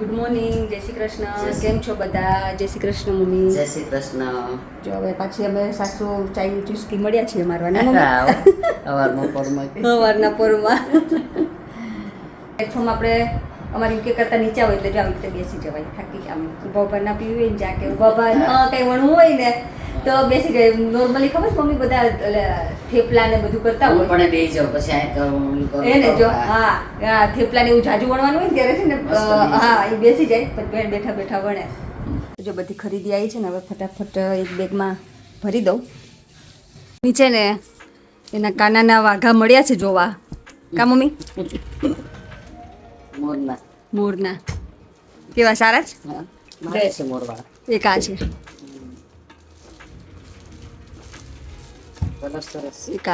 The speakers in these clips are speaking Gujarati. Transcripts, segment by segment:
ગુડ મોર્નિંગ જય શ્રી કૃષ્ણ. કેમ છો બધા? જય શ્રી કૃષ્ણ મમ્મી. જય શ્રી કૃષ્ણ. જો હવે પાછી અમે સાસુ ચાય ચુસ્કી મળ્યા છીએ મારવા ને મમ્મી. અવાર બપોરમાં સવારના પોરમાં પ્લેટફોર્મ આપણે અમારી યુકે કરતા નીચા હોય એટલે જો આવી રીતે બેસી જવાય. થાકી આમ ઊભા ઊભા ના પીવી ને જા કે ઊભા ન કંઈ વણવું હોય ને તો બેસી ગઈ નોર્મલી ખબર છે મમ્મી બધા એટલે થેપલા ને બધું કરતા હોય. પણ બે જાઉં પછી આ કરું એને જો હા. થેપલા ને એવું જાજુ વણવાનું હોય ત્યારે છે ને હા એ બેસી જાય પણ બેઠા બેઠા વણે. જો બધી ખરીદી આવી છે ને હવે ફટાફટ એક બેગમાં ભરી દઉં. નીચે ને એના કાનાના વાઘા મળ્યા છે જોવા. કા મમ્મી? મોરના. મોરના. કેવા સારા છે હા મારે છે મોરવા એક આ છે. સરસ સરસ એક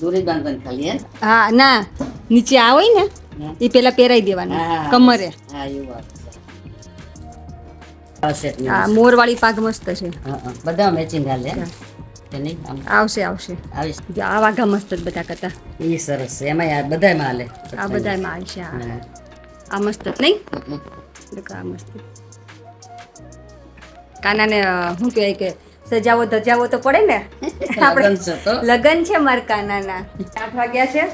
દૂરી બાંધવાની ખાલી હા ના નીચે આ હોય ને એ પેલા પહેરાઈ દેવાના કમરે હા વાત પાગ મસ્ત છે. બધા મેચિંગ હાલે? કે આવશે આવશે આ વાઘા મસ્ત બધા કરતા એ સરસ છે એમાં આ બધાયમાં હાલે આ બધામાં આવશે હા. આ મસ્ત નહીં. દેખો આ મસ્ત કાનાને શું કહેવાય કે સજાવો ધજાવો તો પડે ને? આપણે લગન છે મારા કાનાના. આઠ વાગ્યા છે.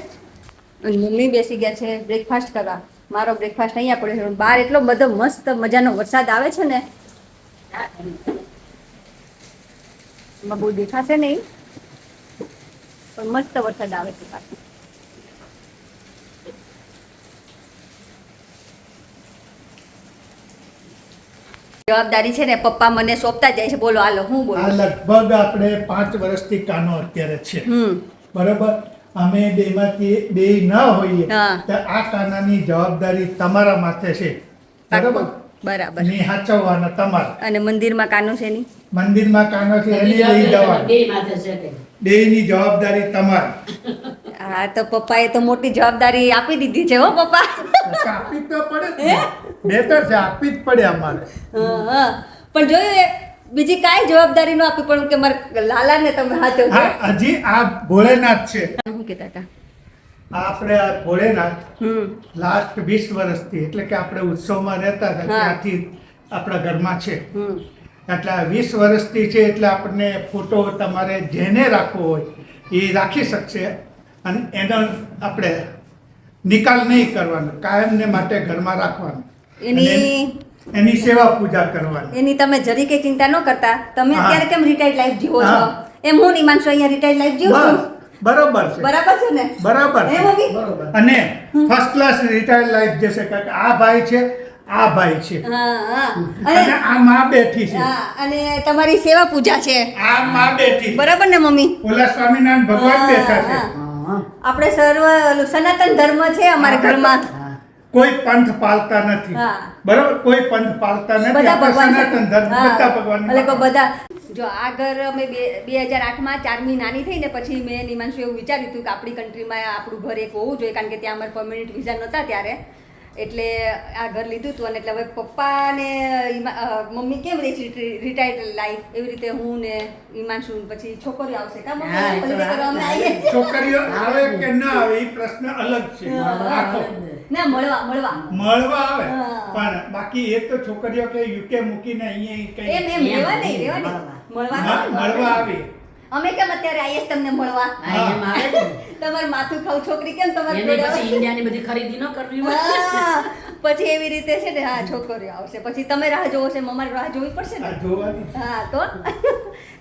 મમ્મી બેસી ગયા છે. બ્રેકફાસ્ટ કરવા. મારો બ્રેકફાસ્ટ અહીંયા પડ્યો છે. બહાર એટલો બધો મસ્ત મજાનો વરસાદ આવે છે ને. બહુ દેખાશે નહીં. પણ મસ્ત વરસાદ આવે છે બહાર. જવાબદારી છે ને પપ્પા મને સોંપતા જાય છે. બોલો હાલો હું આ બોલો લગભગ આપણે પાંચ વર્ષથી કાનો અત્યારે છે. બરોબર? અમે બેમાંથી બે ના હોઈએ. તો આ કાનાની જવાબદારી તમારા માથે છે. બરાબર? બરાબર. ને હાચવવાના તમારા. અને મંદિરમાં કાનું છે નહીં મંદિરમાં કાનો છે એની લઈ જવાનું. બે માથે બેયની જવાબદારી તમારી. હા તો પપ્પાએ તો મોટી જવાબદારી આપી દીધી છે હો પપ્પા. આપી તો પડે તો છે આપવી જ પડે અમારે. પણ જોયું એ બીજી કાંઈ જવાબદારી ન આપી પણ કે મારે લાલાને તમે હાથે હા હજી આ ભોળેનાથ છે. હું કહેતા હતા આપણે આ ભોળેનાથ લાસ્ટ વીસ વર્ષથી એટલે કે આપણે ઉત્સવમાં રહેતા હતા ત્યાંથી આપણા ઘરમાં છે. એટલે આ વીસ વર્ષથી છે એટલે આપણને ફોટો તમારે જેને રાખવો હોય એ રાખી શકશે. અને એનો આપણે નિકાલ નહીં કરવાનો કાયમને માટે ઘરમાં રાખવાનો. એની- એની સેવા પૂજા કરવાની. એની તમે જરી કે ચિંતા ન કરતા. તમે અત્યારે કેમ રિટાયર્ડ લાઈફ જીવો છો? એમ હું નહીં માનશો અહીંયા રિટાયર્ડ લાઈફ જીવો છું? બરોબર છે. બરાબર છે ને? બરાબર હે છે. મમ્મી અને ફર્સ્ટ ક્લાસ રિટાયર્ડ લાઈફ જશે કારણ કે આ ભાઈ છે આ ભાઈ છે. અને આ માં બેઠી છે. હા અને તમારી સેવા પૂજા છે. આ માં બેઠી બરાબર ને મમ્મી? ઓલા સ્વામિનારાયણ ભગવાન બેઠા છે. આપણે સર્વ સનાતન ધર્મ છે અમારા ઘરમાં. કોઈ પંથ પાળતા નથી. બરાબર? કોઈ પંથ પાળતા નથી. બધા ભગવાન સનાતન ધર્મ બધા ભગવાન એટલે બધા જો આ ઘર અમે બે બે હજાર આઠમાં ચારમી નાની થઈ ને પછી મેં નિમાંશુ એવું વિચાર્યું હતું કે આપણી કન્ટ્રીમાં આપણું ઘર એક હોવું જોઈએ કારણ કે ત્યાં અમારે પરમનન્ટ વિઝા નહોતા ત્યારે. એટલે આ ઘર લીધું હતું અને એટલે હવે પપ્પા ને મમ્મી કેમ રહી છે રિટાયર્ડ લાઈફ એવી રીતે હું ને ઈમાંશુ ને પછી છોકરીઓ આવશે. કા મમ્મી? છોકરીઓ આવે કે ના આવે એ પ્રશ્ન અલગ છે. આખો. ના મળવા મળવા. મળવા આવે. પણ બાકી એ તો છોકરીઓ કે યુકે મૂકીને અહીંયા એમ કઈ એમ રહેવા નહીં રહેવા નહીં મળવા. મળવા આવે. અમે કેમ અત્યારે આઈએસ તમને મળવા? એમ આવે તમારું માથું ખાવ છોકરી કેમ તમારી પછી ઇન્ડિયાની બધી ખરીદી ન કરવી પછી એવી રીતે છે ને હા છોકરીઓ આવશે. પછી તમે રાહ જોવો છે અમારે રાહ જોવી પડશે ને? હા તો?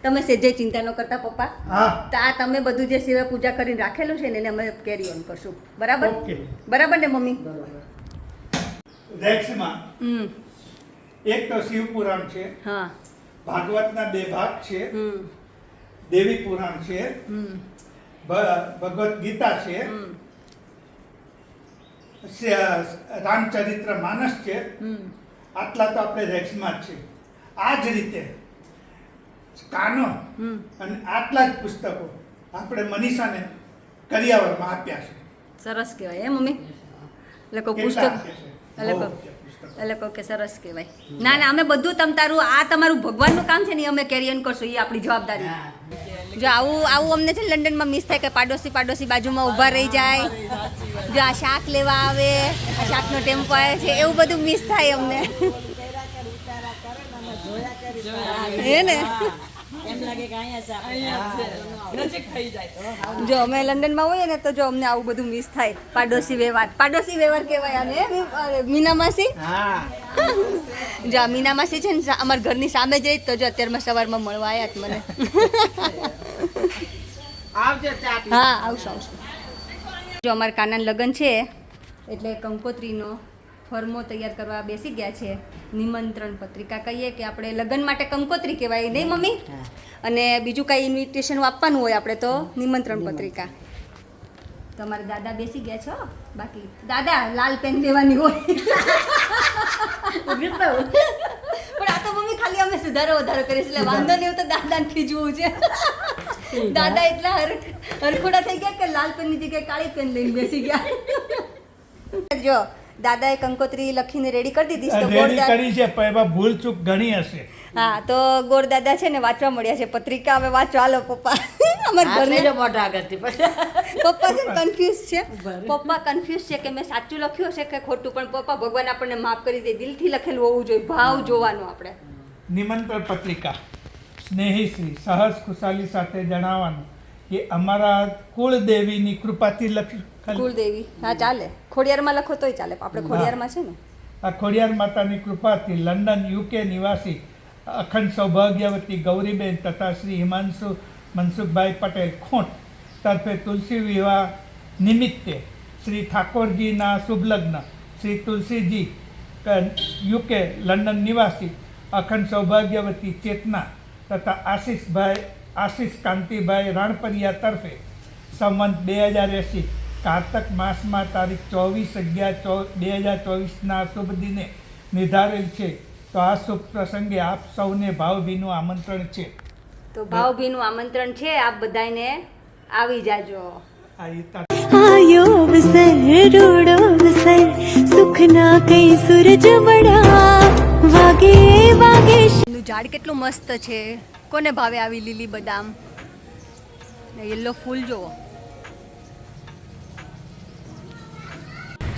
તમે સેજે ચિંતા ન કરતા પપ્પા. તો આ તમે બધું જે સિવાય પૂજા કરીને રાખેલું છે ને એને અમે કેરી ઓન કરશું. બરાબર? બરાબર ને મમ્મી? હમ. એક તો શિવ પુરાણ છે. હા. ભાગવતના બે ભાગ છે. દેવી પુરાણ છે. હમ. ભ- ભગવદ્ ગીતા છે. રામચરિત્ર માનસ છે. આટલા તો આપણે રેક્સમાં જ છે. આ જ રીતે કાનો અને આટલા જ પુસ્તકો આપણે મનીષાને કરિયાવરમાં આપ્યા છે. સરસ કહેવાય હે મમ્મી? એટલે કોઈ પુસ્તક? એટલે. એટલે કહો કે સરસ કહેવાય. ના ના અમે બધું તમ તારું આ તમારું ભગવાનનું કામ છે ને એ અમે કેરિયન કરશું એ આપણી જવાબદારી. જો આવું આવું અમને છે ને લંડનમાં મિસ થાય કે પાડોશી પાડોશી બાજુમાં ઊભા રહી જાય. જો આ શાક લેવા આવે આ શાકનો ટેમ્પો આવે છે એવું બધું મિસ થાય અમને. હે ને? જો અમે લંડનમાં હોઈએ ને તો જો અમને આવું બધું મિસ થાય. પાડોશી વ્યવહાર. પાડોશી વ્યવહાર કહેવાય અને મીના માસી જો આ મીના માસી છે ને અમારા ઘરની સામે જઈ તો જો અત્યારમાં સવારમાં મળવા આવ્યા મને. હા આવશું આવશું. જો અમારે કાનાન લગ્ન છે એટલે કંકોત્રીનો ફર્મો તૈયાર કરવા બેસી ગયા છે. નિમંત્રણ પત્રિકા કહીએ કે આપણે લગ્ન માટે કંકોત્રી કહેવાય નહીં મમ્મી? અને બીજું કાંઈ ઇન્વિટેશન આપવાનું હોય આપણે તો નિમંત્રણ પત્રિકા. તો અમારા દાદા બેસી ગયા છો બાકી દાદા લાલ પેન લેવાની હોય. પણ આ તો મમ્મી ખાલી અમે સુધારો વધારો કરીએ એટલે વાંધો નહીં તો દાદાને ખીજવું છે. દાદા એટલા હર- હરખોડા થઈ ગયા કે લાલ પેનની જગ્યાએ કાળી પેન લઈને બેસી ગયા. જો દાદાએ કંકોત્રી લખીને રેડી કરી દીધી છે તો રેડી કરી છે પણ એમાં ભૂલ ચૂક ઘણી હશે. હા તો ગોર દાદા છે ને વાંચવા મળ્યા છે પત્રિકા હવે વાંચવા હાલો પપ્પા. અમારા ઘરને લઈ મોટા આગળથી પપ્પા છે કન્ફ્યુઝ છે. પપ્પા કન્ફ્યુઝ છે કે મેં સાચું લખ્યું હશે કે ખોટું પણ પપ્પા ભગવાન આપણને માફ કરી દે દિલથી લખેલું હોવું જોઈએ ભાવ જોવાનો આપણે. નિમંત્રણ પત્રિકા. સ્નેહીશ્રી સહજ ખુશાલી સાથે જણાવવાનું કે અમારા કુળદેવીની કૃપાથી લખ કુળદેવી. હા ચાલે. ખોડિયારમાં લખો તોય ચાલે. આપણે ખોડિયારમાં છે ને? આ ખોડિયાર માતાની કૃપાથી લંડન યુકે નિવાસી અખંડ સૌભાગ્યવતી ગૌરીબેન તથા શ્રી હિમાંશુ મનસુખભાઈ પટેલ ખોંટ તરફે તુલસી વિવાહ નિમિત્તે શ્રી ઠાકોરજીના શુભ લગ્ન શ્રી તુલસીજી યુકે લંડન નિવાસી અખંડ સૌભાગ્યવતી ચેતના તથા આશીષભાઈ આશીષ કાંતિભાઈ રણપરિયા તરફે સંવંત બે હજાર એંસી કારતક માસમાં તારીખ ચોવીસ અગિયાર ચો બે હજાર ચોવીસના શુભ દિને નિર્ધારેલ છે. તો આ શુભ પ્રસંગે આપ સૌને ભાવભીનું આમંત્રણ છે. તો ભાવભીનું આમંત્રણ છે. આપ બધાને આવી જાજો. આયો અવસર રૂડો અવસર સુખના કઈ સૂરજ મળ્યા વાગે વાગે ઝાડ કેટલું મસ્ત છે. કોને ભાવે આવી લીલી બદામ? યલો ફૂલ જુઓ.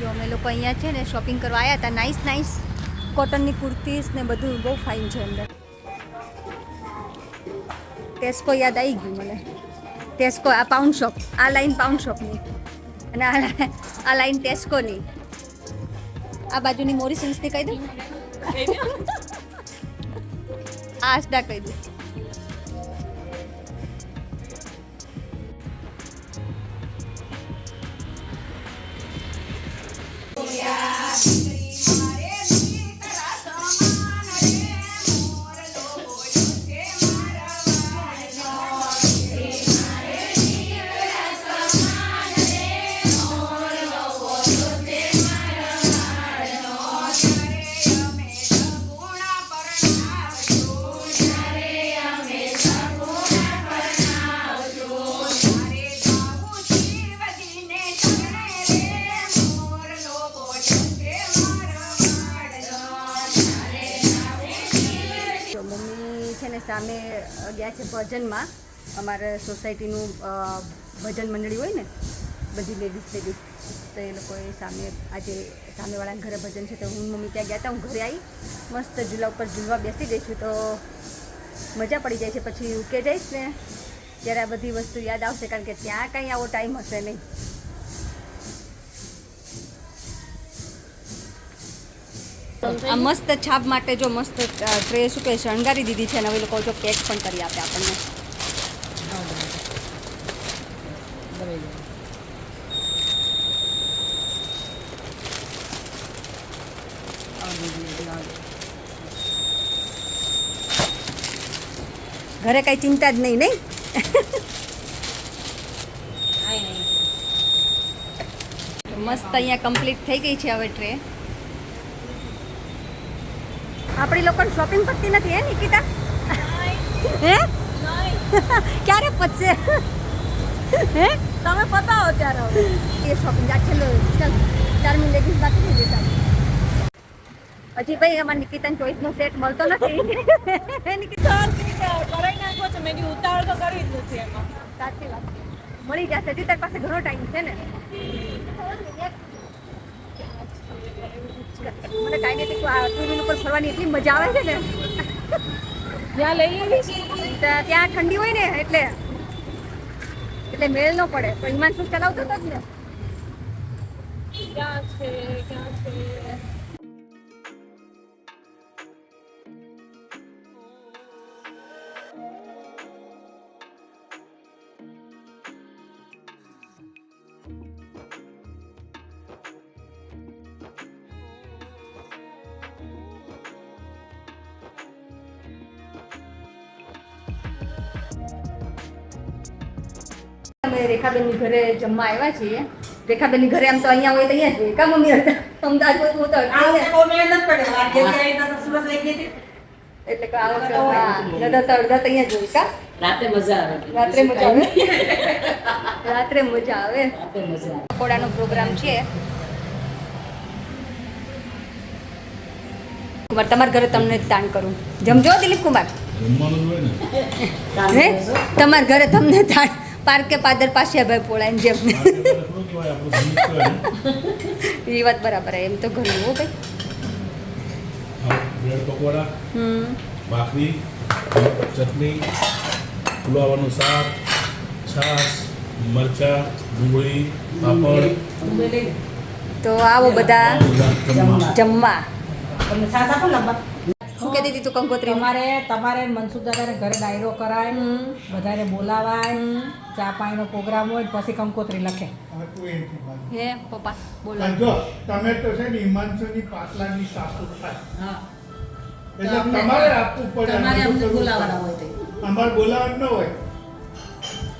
જો અમે લોકો અહીંયા છે ને શોપિંગ કરવા આવ્યા હતા નાઇસ નાઇસ કોટનની કુર્તીસ ને બધું બહુ ફાઇન છે અંદર. ટેસ્કો યાદ આવી ગયું મને. ટેસ્કો આ પાઉન્ડ શોપ આ લાઈન પાઉન્ડ શોપની અને આ આ લાઈન ટેસ્કોની આ બાજુની મોરિસન્સની કહી દઉં? આ આસડા કહી મમ્મી છે ને સામે અ, ગયા છે ભજનમાં. અમારે સોસાયટીનું ભજન મંડળી હોય ને બધી લેડીઝ લેડીઝ તો એ લોકોએ સામે આજે સામેવાળાના ઘરે ભજન છે તો હું મમ્મી ત્યાં ગયા હતા હું ઘરે આવી મસ્ત ઝૂલા ઉપર ઝૂલવા બેસી ગઈ છું તો મજા પડી જાય છે. પછી યુકે જઈશ ને ત્યારે આ બધી વસ્તુ યાદ આવશે કારણ કે ત્યાં કંઈ આવો ટાઈમ હશે નહીં. આ મસ્ત છાપ માટે જો મસ્ત ટ્રે શું કે શણગારી દીધી છે અને હવે લોકો જો પેક પણ કરી આપે આપણને. ઘરે કઈ ચિંતા જ નહીં નહીં? મસ્ત અહીંયા કમ્પ્લીટ થઈ ગઈ છે હવે ટ્રે. આપણી લોકોને શોપિંગ પતતી નથી હે નિકિતા? હે? ક્યારે પતશે? હે? તમે પતાવો ત્યારે એ શોપિંગ આ છેલ્લો ચાલ ચાર મિનિટ લેગીસ બાકી થઈ જતા હજી ભાઈ અમારે નિકિતાની ચોઈસનો સેટ મળતો નથી. નિકિતા? કરાઈ નાખો છો. મેં ઉતાવળ તો કરી જ નથી એમાં. સાચી વાત. મળી જશે. હજી તારી પાસે ઘણો ટાઈમ છે ને. મને કાંઈ આ ટુ વ્હીલ ઉપર ફરવાની એટલી મજા આવે છે ને. ત્યાં લઈ આવી છે ત્યાં ત્યાં ઠંડી હોય ને એટલે. એટલે મેળ ન પડે. પણ હિમાંશુ ચલાવતો હતો જ ને. ક્યાં છે ક્યાં છે? રેખાબેનની ઘરે જમવા આવ્યા છીએ. રેખાબેનની ઘરે આમ તો અહીંયા હોય તો અહીંયા જ કા મમ્મી? અમદાવાદ હોય તો તો હતી. એટલે કે આ વખતે હા તો અડધા અહીંયા જ હોય. કા? રાતે મજા આવે. રાત્રે મજા આવે. રાત્રે મજા આવે. રાતે મજા આવે. પકોડાનો પ્રોગ્રામ છે. કુમાર તમારા ઘરે તમને તાણ કરું. જમજો દિલીપ કુમાર જમવાનું જ હોય ને. હે? તમારા ઘરે તમને તાણ પાર્કે પાદર પાસે ભાઈ પોળાય જેમ. એ વાત બરાબર એમ તો ઘણું હો ભાઈ. બ્રેડ પકોડા હમ. ભાખરી ચટણી ફુલાવાનું શાક છાશ મરચા ડુંગળી પાપડ. તો આવો બધા જમવા. જમવા. તમને છાશ આપો લાંબા. શું કહેતી હતી તું કંકોત્રી તમારે તમારે મનસુખ દાદાને ઘરે ડાયરો કરાય બધાને બોલાવાય ચા પાણીનો પ્રોગ્રામ હોય પછી કંકોત્રી લખે. હે પપ્પા બોલો. જો તમે તો છે ને હિમાંશુની પાટલાની સાસુ થાય. હા. એટલે તમારે આપવું પડે તમારે અમને બોલાવવાના હોય તો. અમારે બોલાવવાનું ન હોય.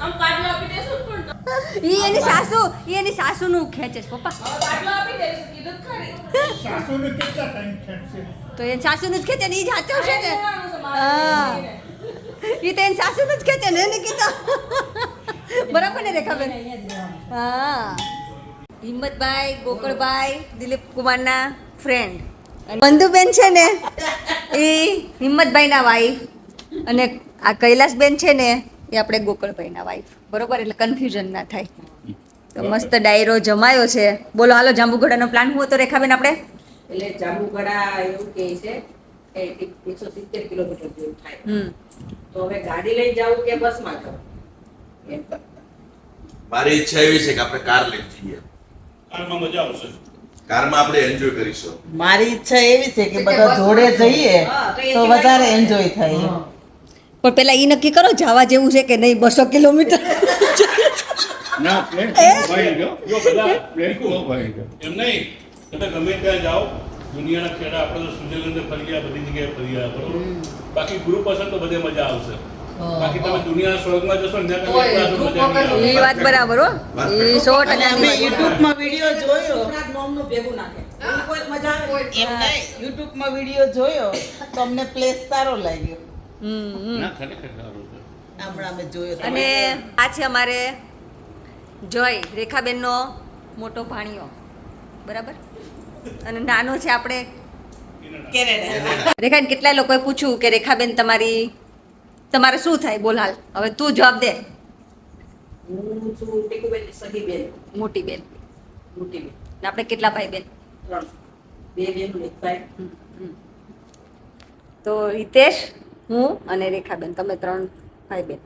આમ પાટલો આપી દેશું પણ ઈ એની સાસુ ઈ એની સાસુનું ખેંચે છે પપ્પા. પાટલો આપી દઈશું કીધું ખરી. સાસુને કેટલા ટાઈમ ખેંચશે? તો એ સાસુનું જ ખેંચે ને ઈ જ છે ને. હા. ઈ તો એની સાસુનું જ ખેંચે ને એને કીધું. બરાબર ને રેખાબેન હા. હિંમતભાઈ ગોકળભાઈ દિલીપ કુમારના ફ્રેન્ડ બંધુબેન છે ને એ હિંમતભાઈના વાઈફ અને આ કૈલાસબેન છે ને એ આપણે ગોકળભાઈના વાઈફ બરોબર? એટલે કન્ફ્યુઝન ના થાય. તો મસ્ત ડાયરો જમાયો છે. બોલો હાલો જાંબુઘોડાનો પ્લાન હું હતો રેખાબેન આપણે? એટલે જાંબુગડા એવું કહે છે કે એકસો સિત્તેર કિલોમીટર જેવું થાય. હમ. તો હવે ગાડી લઈ જાવ કે બસમાં જાવું. મારી ઈચ્છા એવી છે કે આપણે કાર લઈ જઈએ. કારમાં મજા આવશે. કારમાં આપણે એન્જોય કરીશું. મારી ઈચ્છા એવી છે કે બધા જોડે જઈએ. તો એ વધારે એન્જોય થાય. પણ પેલા ઈ નક્કી કરો જવા જેવું છે કે નહીં? બસો કિલોમીટર. ના પ્લેન ભાઈ ગયો. જો બધા પ્લેન ભાઈ ગયો. એમ નહીં. તમે ગમે ત્યાં જાઓ દુનિયાના ખેડા આપણે તો સ્વિટરલેન્ડ ફરી ગયા બધી જગ્યાએ ફરી ગયા બરોબર? બાકી ગ્રુપ હશે તો બધે મજા આવશે. બાકી તમે દુનિયાના સ્વર્ગમાં જશો ને ત્યાં. એ વાત બરાબર હો. એ સો અને ટકાની અમે વાત. યુટ્યુબમાં વીડિયો જોયો. નોમનું ભેગું નાખે. કોઈ મજા આવે? એમ નહીં. યુટ્યુબમાં વિડિયો જોયો તો અમને પ્લેસ સારો લાગ્યો. હમ. ના ખરેખર સારો હમણાં અમે જોયો અને આ છે અમારે જોય રેખાબેનનો મોટો ભાણિયો. બરાબર? અને નાનો છે આપણે. રેખા રેખાને કેટલાય લોકોએ પૂછ્યું કે રેખાબેન તમારી તમારે શું થાય? બોલ હાલ. હવે તું જવાબ દે. મોટી બેન. મોટી બેન. આપણે કેટલા ભાઈ. બેન તો હિતેશ હું અને રેખાબેન. તમે ત્રણ ભાઈ બેન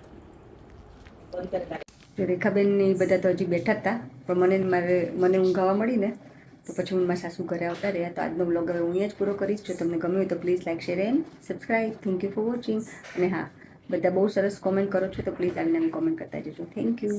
રેખાબેન રેખાબેનની બધા તો હજી બેઠા હતા પણ મને મારે મને ઊંઘાવા મળી ને. તો પછી હું મારા સાસુ ઘરે આવતા રહ્યા. તો આજનો બ્લોગ હવે હું અહીંયા જ પૂરો કરીશ. જો તમને ગમ્યું હોય તો please like share and subscribe thank you for watching અને હા, બધા બહુ સરસ કોમેન્ટ કરો છો તો પ્લીઝ આવીને કોમેન્ટ કરતા જજો. Thank you